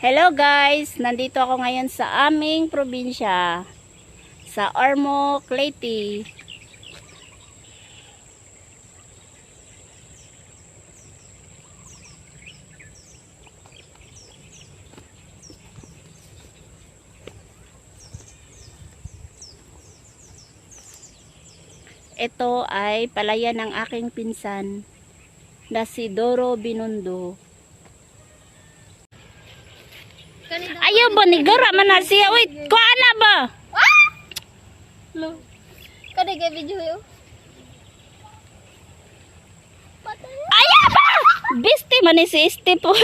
Hello guys, nandito ako ngayon sa aming probinsya, sa Ormo, Leyte. Ito ay palayan ng aking pinsan na si Doro Binondo. Ayaw ba ni Gara man na siya? Wait, kuha na ba? Lo. Kada kay video yo. Ayaw ba? Biste man ni si Este po.